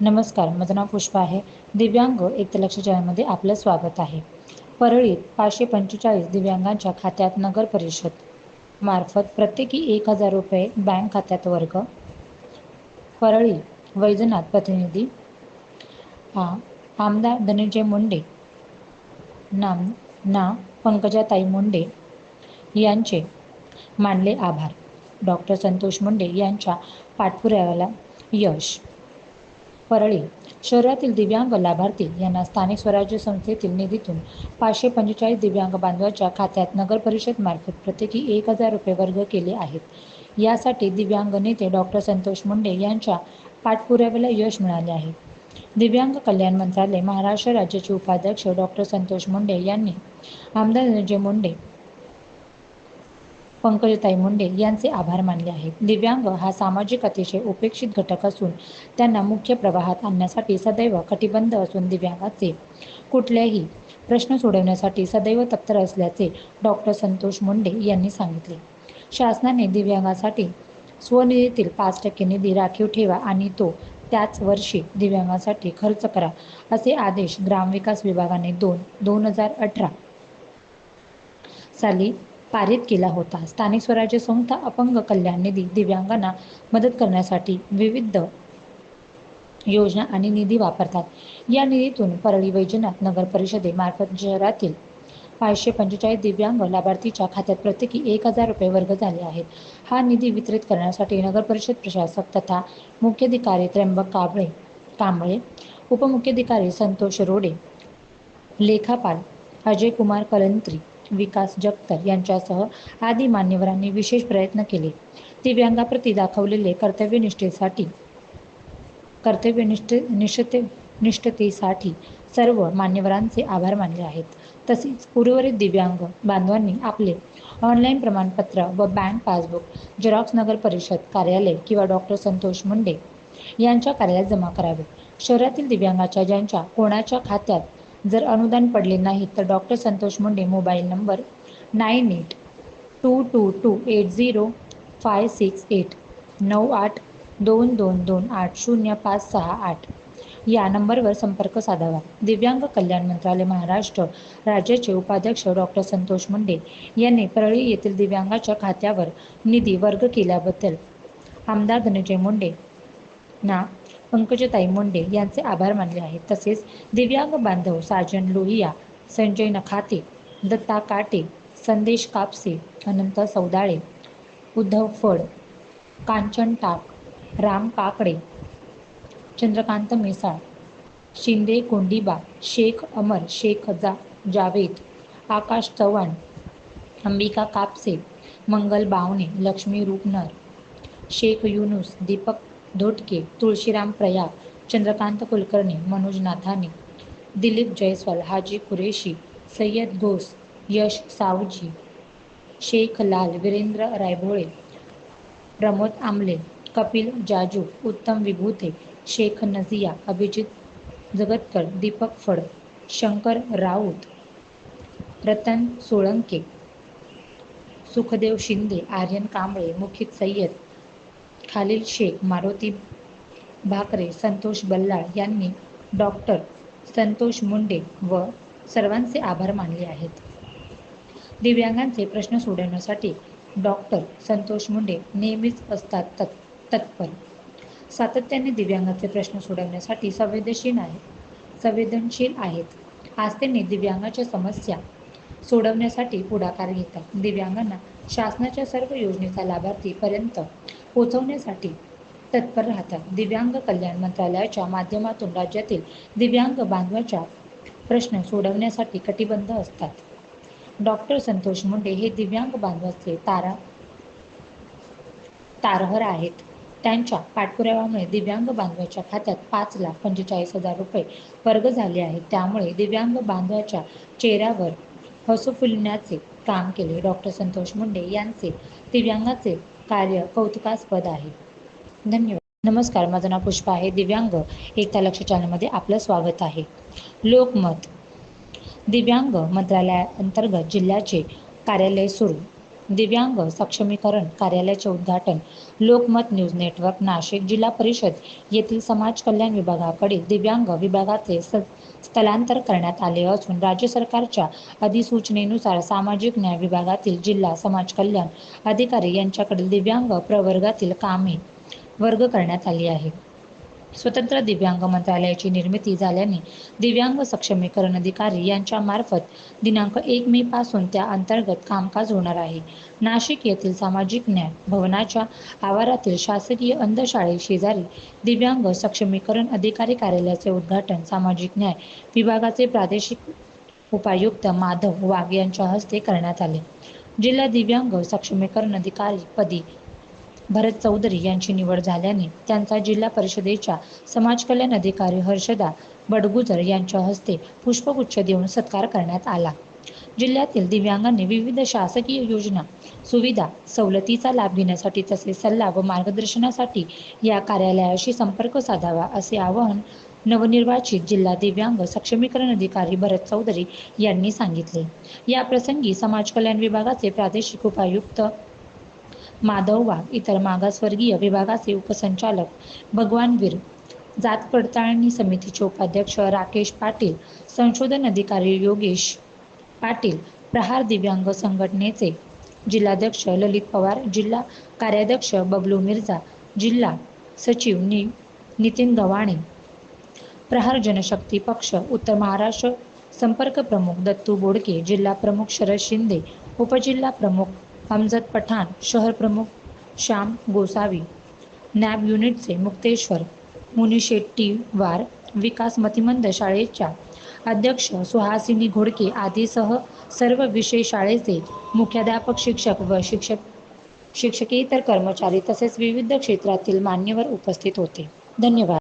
नमस्कार माझं नाव पुष्पा आहे. दिव्यांग एक लक्ष चॅनलमध्ये आपलं स्वागत आहे. परळीत पाचशे पंचेचाळीस दिव्यांगांच्या खात्यात नगर परिषद मार्फत प्रत्येकी एक हजार रुपये बँक खात्यात वर्ग. परळी वैजनाथ प्रतिनिधी आमदार धनंजय मुंडे नाम ना पंकजाताई मुंडे यांचे मानले आभार. डॉक्टर संतोष मुंडे यांच्या पाठपुराव्याला यश. परळी शहरातील दिव्यांग लाभार्थी यांना स्थानिक स्वराज्य संस्थेतील निधीतून पाचशे पंचेचाळीस दिव्यांग बांधवांच्या खात्यात नगर परिषद मार्फत प्रत्येकी एक हजार रुपये वर्ग केले आहेत. यासाठी दिव्यांग नेते डॉक्टर संतोष मुंडे यांच्या पाठपुराव्याला यश मिळाले आहे. दिव्यांग कल्याण मंत्रालय महाराष्ट्र राज्याचे उपाध्यक्ष डॉक्टर संतोष मुंडे यांनी आमदार धनंजय मुंडे पंकजताई मुंडे यांचे आभार मानले आहेत. दिव्यांग हा सामाजिक अतिशय उपेक्षित घटक असून त्यांना मुख्य प्रवाहात आणण्यासाठी सदैव कटिबंध असून दिव्यांगाचे कुठल्याही प्रश्न सोडवण्यासाठी सदैव तत्पर असल्याचे डॉक्टर संतोष मुंडे यांनी सांगितले. शासनाने दिव्यांगासाठी स्वनिधीतील पाच टक्के निधी राखीव ठेवा आणि तो त्याच वर्षी दिव्यांगासाठी खर्च करा असे आदेश ग्रामविकास विभागाने दोन दोन हजार अठरा साली पारित केला होता. स्थानिक स्वराज्य संस्था अपंग कल्याण निधी दिव्यांगांना मदत करण्यासाठी विविध योजना आणि निधी वापरतात. या निधीतून परळी वैजनाथ नगर परिषदेमार्फत शहरातील पाचशे पंचेचाळीस दिव्यांग लाभार्थीच्या खात्यात प्रत्येकी एक हजार रुपये वर्ग झाले आहेत. हा निधी वितरित करण्यासाठी नगर परिषद प्रशासक तथा मुख्याधिकारी त्र्यंबक कांबळे कांबळे उपमुख्याधिकारी संतोष रोडे लेखापाल अजय कुमार कलंत्री विकास जगतर यांच्यासह आदी मान्यवरांनी विशेष प्रयत्न केले. दिव्यांगाप्रती दाखवलेले कर्तव्यनिष्ठेसाठी कर्तव्यनिष्ठ निष्ठते निष्ठतेसाठी सर्व मान्यवरांचे आभार मानले आहेत. तसेच उर्वरित दिव्यांग बांधवांनी आपले ऑनलाईन प्रमाणपत्र व बँक पासबुक झेरॉक्स नगर परिषद कार्यालय किंवा डॉक्टर संतोष मुंडे यांच्या कार्यालयात जमा करावे. शहरातील दिव्यांगाच्या ज्यांच्या कोणाच्या खात्यात जर अनुदान पडले नाही तर doctor Santosh Munde mobile number nine eight two two two eight zero five six eight नऊ आठ दोन दोन दोन आठ शून्य पाच सहा आठ या नंबरवर संपर्क साधावा. दिव्यांग कल्याण मंत्रालय महाराष्ट्र राज्याचे उपाध्यक्ष डॉक्टर संतोष मुंडे यांनी परळी येथील दिव्यांगाच्या खात्यावर निधी वर्ग केल्याबद्दल आमदार धनंजय मुंडे ना पंकजताई मुंडे यांचे आभार मानले आहेत. तसेच दिव्यांग बांधव साजन लोहिया संजय नखाते दत्ता काटे संदेश कापसे अनंत सौदाळे उद्धव फड कांचन टाक राम काकडे चंद्रकांत मिसाळ शिंदे कोंडीबा शेख अमर शेख जा जावेद आकाश चव्हाण अंबिका कापसे मंगल बावणे लक्ष्मी रूपनर शेख युनुस दीपक धोटके तुळशीराम प्रयाग चंद्रकांत कुलकर्णी मनोज नाथाने दिलीप जयस्वाल हाजी कुरेशी सय्यद घोष यश सावजी शेख लाल वीरेंद्र रायभोळे प्रमोद आमले कपिल जाजू उत्तम विभूते शेख नझिया अभिजित जगतकर दीपक फड शंकर राऊत रतन सोळंके सुखदेव शिंदे आर्यन कांबळे मुखित सय्यद खालील शेख मारुती भाकरे संतोष बल्लाळ यांनी डॉक्टर संतोष मुंडे व सर्वांचे आभार मानले आहेत. दिव्यांगांचे प्रश्न सोडवण्यासाठी डॉक्टर संतोष मुंडे नेहमीच असतात तत् तत्पर. सातत्याने दिव्यांगाचे प्रश्न सोडवण्यासाठी संवेदनशील आहेत संवेदनशील आहेत. आज त्यांनी दिव्यांगाच्या समस्या सोडवण्यासाठी पुढाकार घेतात. दिव्यांगांना शासनाच्या सर्व योजनेचा लाभार्थीपर्यंत पोचवण्यासाठी तत्पर राहतात. दिव्यांग कल्याण मंत्रालयाच्या माध्यमातून राज्यातील दिव्यांग बांधवाच्या प्रश्न सोडवण्यासाठी कटिबद्ध असतात. डॉक्टर संतोष मुंडे हे दिव्यांग बांधवाचे तारा तारहर आहेत. त्यांच्या पाठपुराव्यामुळे दिव्यांग बांधवाच्या खात्यात पाच लाख पंचेचाळीस हजार रुपये वर्ग झाले आहेत. त्यामुळे दिव्यांग बांधवाच्या चेहऱ्यावर हसू फुलण्याचे काम केले. डॉक्टर संतोष मुंडे यांचे दिव्यांगाचे कार्य कौतुकास्पद आहे. धन्यवाद. नमस्कार माझं नाव पुष्पा आहे. दिव्यांग एकता लक्ष चॅनलमध्ये आपलं स्वागत आहे. लोकमत. दिव्यांग मंत्रालयाअंतर्गत जिल्ह्याचे कार्यालय सुरू. दिव्यांग सक्षमीकरण कार्यालयाचे उद्घाटन लोकमत न्यूज नेटवर्क नाशिक जिल्हा परिषद येथील समाज कल्याण विभागाकडे दिव्यांग विभागाचे स स्थलांतर करण्यात आले असून राज्य सरकारच्या अधिसूचनेनुसार सामाजिक न्याय विभागातील जिल्हा समाज कल्याण अधिकारी यांच्याकडील दिव्यांग प्रवर्गातील कामे वर्ग करण्यात आली आहे स्वतंत्र दिव्यांग मंत्रालयाची निर्मिती झाल्याने दिव्यांग सक्षमीकरण अधिकारी यांच्या मार्फत दिनांक एक मे पासून त्या अंतर्गत कामकाज होणार आहे. नाशिक येथील सामाजिक न्याय भवनाच्या आवारातील शासकीय अंधशाळे शेजारी दिव्यांग सक्षमीकरण अधिकारी कार्यालयाचे उद्घाटन सामाजिक न्याय विभागाचे प्रादेशिक उपायुक्त माधव वाघ यांच्या हस्ते करण्यात आले. जिल्हा दिव्यांग सक्षमीकरण अधिकारी पदी भरत चौधरी यांची निवड झाल्याने त्यांचा जिल्हा परिषदेच्या समाज कल्याण अधिकारी हर्षदा बडगुजर यांच्या हस्ते पुष्पगुच्छ देऊन सत्कार करण्यात आला. जिल्ह्यातील दिव्यांगांनी विविध शासकीय योजना सुविधा सवलतीचा लाभ घेण्यासाठी तसेच सल्ला व मार्गदर्शनासाठी या कार्यालयाशी संपर्क साधावा असे आवाहन नवनिर्वाचित जिल्हा दिव्यांग सक्षमीकरण अधिकारी भरत चौधरी यांनी सांगितले. या प्रसंगी समाज कल्याण विभागाचे प्रादेशिक उपायुक्त माधव वाघ इतर मागासवर्गीय विभागाचे उपसंचालक भगवानवीर जात पडताळणी समितीचे उपाध्यक्ष राकेश पाटील संशोधन अधिकारी योगेश पाटील प्रहार दिव्यांग संघटनेचे जिल्हाध्यक्ष ललित पवार जिल्हा कार्याध्यक्ष बबलू मिर्झा जिल्हा सचिव नि नितीन गव्हाणे प्रहार जनशक्ती पक्ष उत्तर महाराष्ट्र संपर्क प्रमुख दत्तू बोडके जिल्हा प्रमुख शरद शिंदे उपजिल्हा प्रमुख हमजद पठाण शहर प्रमुख श्याम गोसावी नॅब युनिटचे मुक्तेश्वर मुनिशेट्टीवार विकास मतिमंद शाळेच्या अध्यक्ष सुहासिनी घोडके आदीसह सर्व विषय शाळेचे मुख्याध्यापक शिक्षक व शिक्षक शिक्षकेतर कर्मचारी तसेच विविध क्षेत्रातील मान्यवर उपस्थित होते. धन्यवाद.